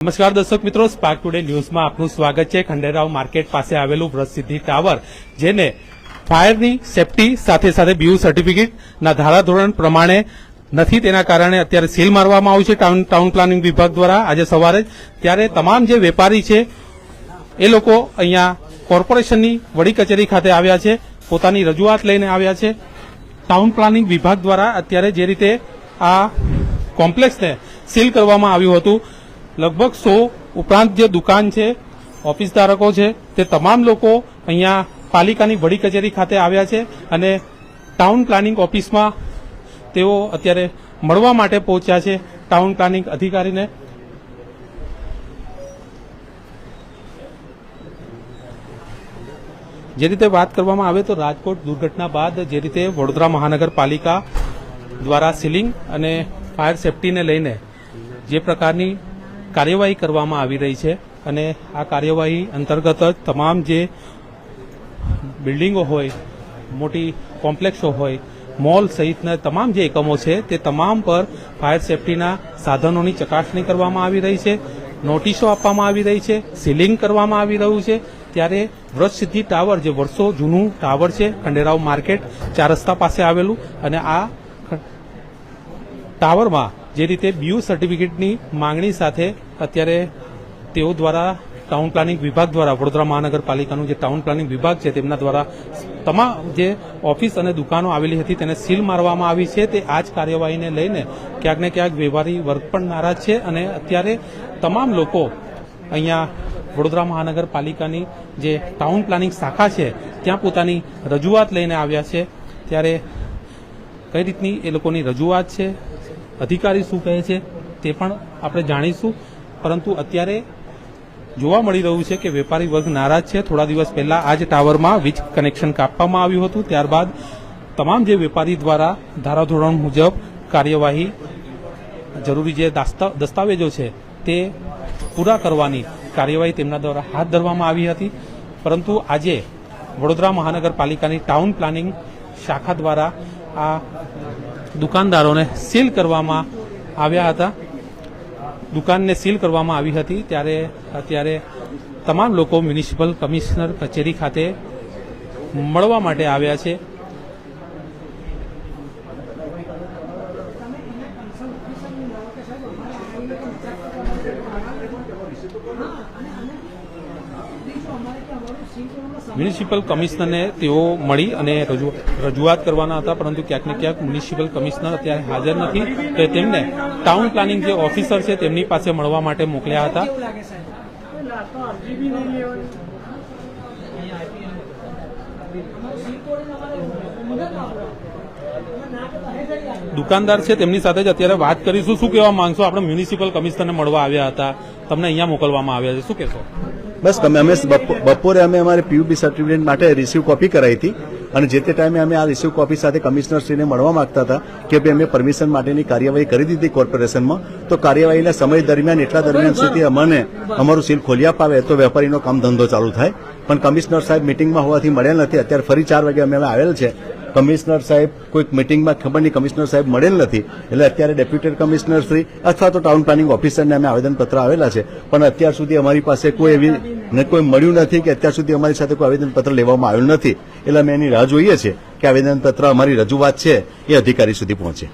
નમસ્કાર દર્શક મિત્રો સ્પાર્ક ટુડે ન્યૂઝમાં આપનું સ્વાગત છે. ખંડેરાવ માર્કેટ પાસે આવેલું વ્રતસિદ્ધિ ટાવર, જેને ફાયરની સેફટી સાથે સાથે બીયુ સર્ટિફિકેટના ધારાધોરણ પ્રમાણે નથી તેના કારણે અત્યારે સીલ મારવામાં આવ્યું છે ટાઉન ટાઉન પ્લાનિંગ વિભાગ દ્વારા આજે સવારે ત્યારે તમામ જે વેપારી છે, એ લોકો અહીંયા કોર્પોરેશનની વડી કચેરી ખાતે આવ્યા છે, પોતાની રજૂઆત લઈને આવ્યા છે. ટાઉન પ્લાનિંગ વિભાગ દ્વારા અત્યારે જે રીતે આ કોમ્પ્લેક્સને સીલ કરવામાં આવ્યું હતું લગભગ સો ઉપરાંત જે દુકાન છે, ઓફિસ ધારકો છે. તે તમામ લોકો અહીંયા પાલિકાની વડી કચેરી ખાતે આવ્યા છે અને ટાઉન પ્લાનિંગ ઓફિસમાં તેઓ અત્યારે મળવા માટે પહોંચ્યા છે ટાઉન પ્લાનિંગ અધિકારીને. જે રીતે વાત કરવામાં આવે તો રાજકોટ દુર્ઘટના બાદ જે રીતે વડોદરા મહાનગરપાલિકા દ્વારા સીલિંગ અને ફાયર સેફટીને લઈને જે પ્રકારની કાર્યવાહી કરવામાં આવી રહી છે અને આ કાર્યવાહી અંતર્ગત જ તમામ જે બિલ્ડિંગો હોય, મોટી કોમ્પ્લેક્ષો હોય, મોલ સહિતના તમામ જે એકમો છે, તે તમામ પર ફાયર સેફટીના સાધનોની ચકાસણી કરવામાં આવી રહી છે, નોટિસો આપવામાં આવી રહી છે, સીલિંગ કરવામાં આવી રહ્યું છે, ત્યારે વ્રતસિદ્ધિ ટાવર જે વર્ષો જૂનું ટાવર છે, ખંડેરાવ માર્કેટ ચાર રસ્તા પાસે આવેલું અને આ ટાવરમાં જે રીતે બીયુ સર્ટિફિકેટની માંગણી સાથે અત્યારે તેઓ દ્વારા ટાઉન પ્લાનિંગ વિભાગ દ્વારા વડોદરા મહાનગરપાલિકાનું જે ટાઉન પ્લાનિંગ વિભાગ છે તેમના દ્વારા તમામ જે ઓફિસ અને દુકાનો આવેલી હતી તેને સીલ મારવામાં આવી છે. તે આ જ કાર્યવાહીને લઈને ક્યાંક ને ક્યાંક વેપારી વર્ગ પણ નારાજ છે અને અત્યારે તમામ લોકો અહીંયા વડોદરા મહાનગરપાલિકાની જે ટાઉન પ્લાનિંગ શાખા છે ત્યાં પોતાની રજૂઆત લઈને આવ્યા છે. ત્યારે કઈ રીતની એ લોકોની રજૂઆત છે? અધિકારી શું કહે છે તે પણ આપણે જાણીશું. પરંતુ અત્યારે જોવા મળી રહ્યું છે કે વેપારી વર્ગ નારાજ છે. થોડા દિવસ પહેલા આ જ ટાવરમાં વીજ કનેક્શન કાપવામાં આવ્યું હતું. ત્યારબાદ તમામ જે વેપારી દ્વારા ધારાધોરણ મુજબ કાર્યવાહી જરૂરી જે દસ્તાવેજો છે તે પૂરા કરવાની કાર્યવાહી તેમના દ્વારા હાથ ધરવામાં આવી હતી. પરંતુ આજે વડોદરા મહાનગરપાલિકાની ટાઉન પ્લાનિંગ શાખા દ્વારા આ દુકાનદારોને સીલ કરવામાં આવ્યા હતા. દુકાનને સીલ કરવામાં આવી હતી ત્યારે અત્યારે તમામ લોકો મ્યુનિસિપલ કમિશનર કચેરી ખાતે મળવા માટે આવ્યા છે. મ્યુનિસિપલ કમિશનરને તેઓ મળી અને રજૂઆત કરવાના હતા, પરંતુ ક્યાંક ને ક્યાંક મ્યુનિસિપલ કમિશનર અત્યારે હાજર નથી. તો તેમને ટાઉન પ્લાનિંગ જે ઓફિસર છે તેમની પાસે મળવા માટે મોકલ્યા હતા. દુકાનદાર છે તેમની સાથે જ અત્યારે વાત કરીશું. શું કહેવા માંગશો? આપણે મ્યુનિસિપલ કમિશનરને મળવા આવ્યા હતા. તમને અહીંયા મોકલવામાં આવ્યા છે. શું કહેશો? બસ અમે અમે બપો- બપોરે અમે અમારે પીયુબી સર્ટિફિકેટ માટે રિસીવ કોપી કરાવી હતી. અને જે તે ટાઈમે અમે આ રિસીવ કોપી સાથે કમિશનરશ્રીને મળવા માંગતા હતા કે ભાઈ અમે પરમિશન માટેની કાર્યવાહી કરી દીધી કોર્પોરેશનમાં. તો કાર્યવાહીના સમય દરમિયાન એટલા દરમિયાન સુધી અમને અમારું સીલ ખોલી અપાવે તો વેપારીનો કામ ધંધો ચાલુ થાય. પણ કમિશનર સાહેબ મિટિંગમાં હોવાથી મળ્યા નથી. અત્યારે ફરી ચાર વાગે અમે આવેલ છે. કમિશનર સાહેબ કોઈક મિટિંગમાં ખબર નહીં, કમિશનર સાહેબ મળેલ નથી. એટલે અત્યારે ડેપ્યુટેડ કમિશનર શ્રી અથવા તો ટાઉન પ્લાનિંગ ઓફિસરને અમે આવેદનપત્ર આવેલા છે. પણ અત્યાર સુધી અમારી પાસે કોઈ એવી કોઈ મળ્યું નથી કે અત્યાર સુધી અમારી સાથે કોઈ આવેદનપત્ર લેવામાં આવ્યું નથી. એટલે અમે એની રાહ જોઈએ છીએ કે આવેદનપત્ર અમારી રજૂઆત છે એ અધિકારી સુધી પહોંચે.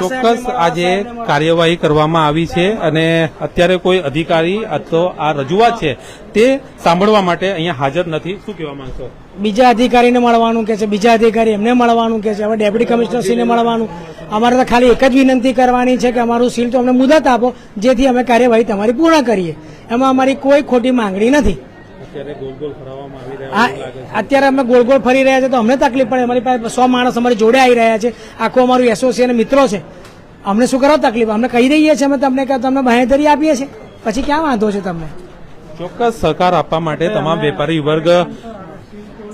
ચોક્કસ આજે કાર્યવાહી કરવામાં આવી છે અને અત્યારે કોઈ અધિકારી અથવા આ રજૂઆત છે તે સાંભળવા માટે અહીંયા હાજર નથી. શું કહેવા માંગશો? બીજા અધિકારીને મળવાનું કે છે બીજા અધિકારી એમને મળવાનું કે છે હવે ડેપ્યુટી કમિશનરશ્રીને મળવાનું. અમારે તો ખાલી એક જ વિનંતી કરવાની છે કે અમારું સીલ તો અમને મુદત આપો જેથી અમે કાર્યવાહી તમારી પૂર્ણ કરીએ. એમાં અમારી કોઈ ખોટી માંગણી નથી. અત્યારે અમે ગોળ ગોળ ફરી રહ્યા છે તો અમને તકલીફ પડે. અમારી પાસે સો માણસ અમારી જોડે આવી રહ્યા છે. આખું અમારું એસોસિએશન મિત્રો છે. અમને શું કરો તકલીફ? અમને કહી દઈએ છીએ અમે તમને કે તમને બાહેધરી આપીએ છીએ. પછી ક્યાં વાંધો છે તમને? ચોક્કસ સહકાર આપવા માટે તમામ વેપારી વર્ગ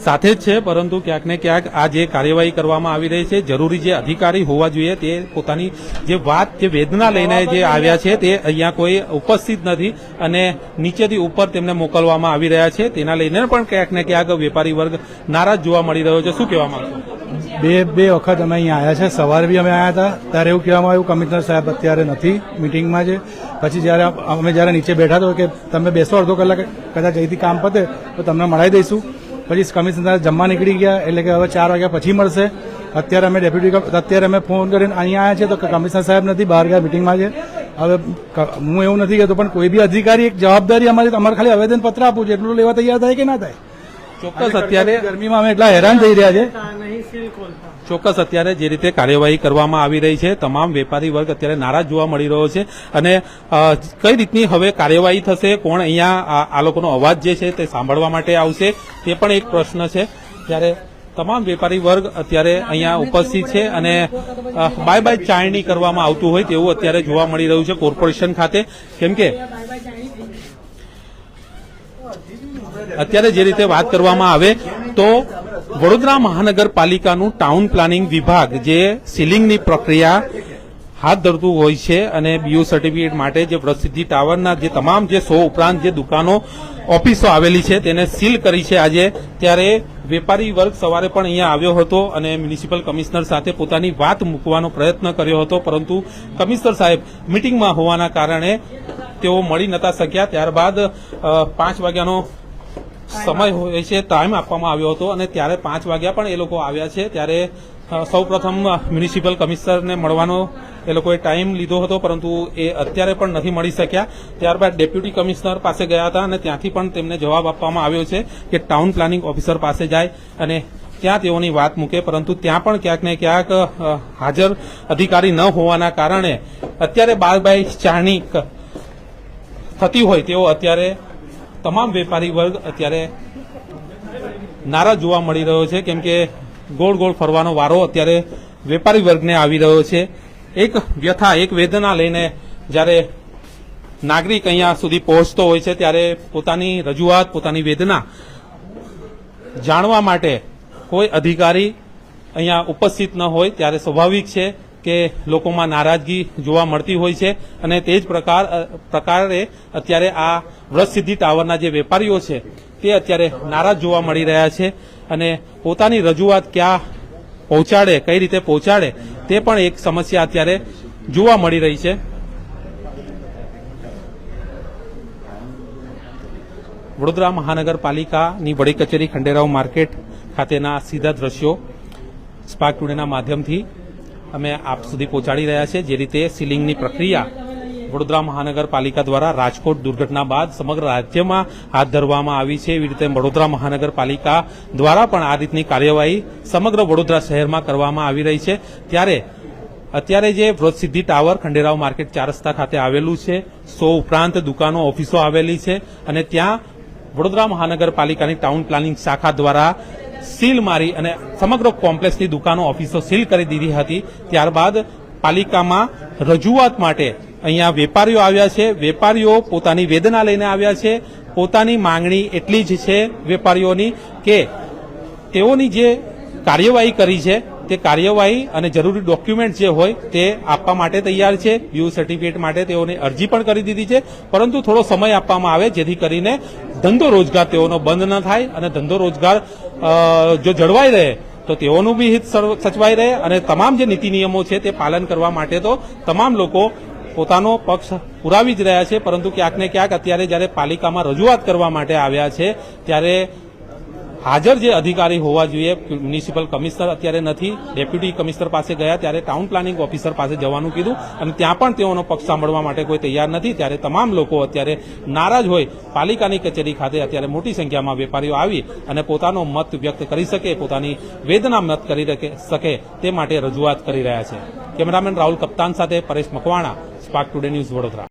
સાથે જ છે, પરંતુ ક્યાંક ને ક્યાંક આ જે કાર્યવાહી કરવામાં આવી રહી છે, જરૂરી જે અધિકારી હોવા જોઈએ, તે પોતાની જે વાત, જે વેદના લઈને જે આવ્યા છે, તે અહીંયા કોઈ ઉપસ્થિત નથી અને નીચેથી ઉપર તેમને મોકલવામાં આવી રહ્યા છે. તેના લઈને પણ ક્યાંક ને ક્યાંક વેપારી વર્ગ નારાજ જોવા મળી રહ્યો છે. શું કહેવા માંગશો? બે બે વખત અમે અહીંયા આવ્યા છે. સવારે બી અમે આવ્યા હતા. ત્યારે એવું કહેવામાં આવ્યું, કમિશનર સાહેબ અત્યારે નથી મિટિંગમાં છે. પછી જ્યારે અમે જ્યારે નીચે બેઠા તો કે, તમે બેસો અડધો કલાક, કદાચ અહીંથી કામ પતે તો તમને મળાવી દઈશું. પછી કમિશનર જમવા નીકળી ગયા, એટલે કે હવે ચાર વાગ્યા પછી મળશે. અત્યારે અમે ડેપ્યુટી અત્યારે અમે ફોન કરીને અહીંયા આવ્યા છે તો કમિશનર સાહેબ નથી, બહાર ગયા મિટિંગમાં છે. હવે હું એવું નથી કહેતો, પણ કોઈ બી અધિકારી એક જવાબદારી અમારી, અમારે ખાલી આવેદન પત્ર આપવું છે, એટલું લેવા તૈયાર થાય કે ના થાય? ચોક્કસ, અત્યારે ગરમીમાં અમે એટલા હેરાન થઈ રહ્યા છે. ચોક્કસ અત્યારે જે રીતે કાર્યવાહી કરવામાં આવી રહી છે, તમામ વેપારી વર્ગ અત્યારે નારાજ જોવા મળી રહ્યો છે અને કઈ રીતની હવે કાર્યવાહી થશે, કોણ અહીંયા આ- લોકોનો અવાજ જે છે તે સાંભળવા માટે આવશે, તે પણ એક પ્રશ્ન છે. ત્યારે તમામ વેપારી વર્ગ અત્યારે અહીંયા ઉપસ્થિત છે અને બાય બાય ચાળણી કરવામાં આવતું હોય તેવું અત્યારે જોવા મળી રહ્યું છે કોર્પોરેશન ખાતે. કેમ કે અત્યારે જે રીતે વાત કરવામાં આવે, તો વડોદરા મહાનગરપાલિકાનું ટાઉન પ્લાનિંગ વિભાગ જે સીલિંગની પ્રક્રિયા હાથ ધરતું હોય છે અને બીયુ સર્ટિફિકેટ માટે જે પ્રસિદ્ધિ ટાવરના જે તમામ જે સો ઉપરાંત જે દુકાનો ઓફિસો આવેલી છે, તેને સીલ કરી છે આજે. ત્યારે વેપારી વર્ગ સવારે પણ અહીંયા આવ્યો હતો અને મ્યુનિસિપલ કમિશનર સાથે પોતાની વાત મૂકવાનો પ્રયત્ન કર્યો હતો. પરંતુ કમિશનર સાહેબ મિટિંગમાં હોવાના કારણે તેઓ મળી નતા શક્યા. ત્યારબાદ પાંચ વાગ્યાનો સમય હોય છે ટાઈમ આપવામાં આવ્યો હતો અને ત્યારે પાંચ વાગ્યા પણ એ લોકો આવ્યા છે. ત્યારે સૌ પ્રથમ મ્યુનિસિપલ કમિશનરને મળવાનો એ લોકોએ ટાઈમ લીધો હતો પરંતુ એ અત્યારે પણ નથી મળી શક્યા. ત્યારબાદ ડેપ્યુટી કમિશનર પાસે ગયા હતા અને ત્યાંથી પણ તેમને જવાબ આપવામાં આવ્યો છે કે ટાઉન પ્લાનિંગ ઓફિસર પાસે જાય અને ત્યાં તેઓની વાત મૂકે. પરંતુ ત્યાં પણ ક્યાંક ને ક્યાંક હાજર અધિકારી ન હોવાના કારણે અત્યારે બાર બાય ચારણી થતી હોય તેઓ અત્યારે તમામ વેપારી વર્ગ અત્યારે નારાજ જોવા મળી રહ્યો છે. કેમ કે ગોળ ગોળ ફરવાનો વારો અત્યારે વેપારી વર્ગને આવી રહ્યો છે. એક વ્યથા, એક વેદના લઈને જ્યારે નાગરિક અહીંયા સુધી પહોંચતો હોય છે, ત્યારે પોતાની રજૂઆત, પોતાની વેદના જાણવા માટે કોઈ અધિકારી અહીંયા ઉપસ્થિત ન હોય, ત્યારે સ્વાભાવિક છે કે લોકોમાં નારાજગી જોવા મળતી હોય છે અને તે જ પ્રકાર પ્રકારે અત્યારે આ વ્રતસિદ્ધિ ટાવરના જે વેપારીઓ છે, તે અત્યારે નારાજ જોવા મળી રહ્યા છે અને પોતાની રજૂઆત ક્યાં પહોંચાડે, કઈ રીતે પહોંચાડે, તે પણ એક સમસ્યા અત્યારે જોવા મળી રહી છે. વડોદરા મહાનગરપાલિકાની વડી કચેરી ખંડેરાવ માર્કેટ ખાતેના સીધા દ્રશ્યો સ્પાર્ક ટુડેના માધ્યમથી અમે આપ સુધી પહોંચાડી રહ્યા છે જે રીતે સીલિંગની પ્રક્રિયા વડોદરા મહાનગરપાલિકા દ્વારા રાજકોટ દુર્ઘટના બાદ સમગ્ર રાજ્યમાં હાથ ધરવામાં આવી છે. એવી રીતે વડોદરા મહાનગરપાલિકા દ્વારા પણ આ રીતની કાર્યવાહી સમગ્ર વડોદરા શહેરમાં કરવામાં આવી રહી છે. ત્યારે અત્યારે જે વ્રતસિદ્ધિ ટાવર ખંડેરાવ માર્કેટ ચાર રસ્તા ખાતે આવેલું છે, સો ઉપરાંત દુકાનો, ઓફિસો આવેલી છે અને ત્યાં વડોદરા મહાનગરપાલિકાની ટાઉન પ્લાનિંગ શાખા દ્વારા સીલ મારી અને સમગ્ર કોમ્પ્લેક્સની દુકાનો ઓફિસો સીલ કરી દીધી હતી. ત્યારબાદ પાલિકામાં રજૂઆત માટે અહીંયા વેપારીઓ આવ્યા છે. વેપારીઓ પોતાની વેદના લઈને આવ્યા છે. પોતાની માંગણી એટલી જ છે વેપારીઓની કે તેઓની જે કાર્યવાહી કરી છે તે કાર્યવાહી અને જરૂરી ડોક્યુમેન્ટ જે હોય તે આપવા માટે તૈયાર છે. યુ સર્ટિફિકેટ માટે તેઓને અરજી પણ કરી દીધી છે. પરંતુ થોડો સમય આપવામાં આવે જેથી કરીને ધંધો રોજગાર તેઓનો બંધ ન થાય અને ધંધો રોજગાર જો જળવાઈ રહે તો તેઓનું બી હિત સચવાઈ રહે અને તમામ જે નીતિ નિયમો છે તે પાલન કરવા માટે તો તમામ લોકો પોતાનો પક્ષ પુરાવી જ રહ્યા છે. પરંતુ ક્યાંક ને ક્યાંક અત્યારે જ્યારે પાલિકામાં રજૂઆત કરવા માટે આવ્યા છે, ત્યારે હાજર જે અધિકારી હોવા જોઈએ, મ્યુનિસિપલ કમિશનર અત્યારે નથી, ડેપ્યુટી કમિશનર પાસે ગયા ત્યારે ટાઉન પ્લાનિંગ ઓફિસર પાસે જવાનું કીધું અને ત્યાં પણ તેઓનો પક્ષ સાંભળવા માટે કોઈ તૈયાર નથી. ત્યારે તમામ લોકો અત્યારે નારાજ હોય. પાલિકાની કચેરી ખાતે અત્યારે મોટી સંખ્યામાં વેપારીઓ આવી અને પોતાનો મત વ્યક્ત કરી શકે, પોતાની વેદના મત કરી શકે- તે માટે રજૂઆત કરી રહ્યા છે. કેમેરામેન રાહુલ કપ્તાન સાથે Paresh Makwana, spark today news Vadodara.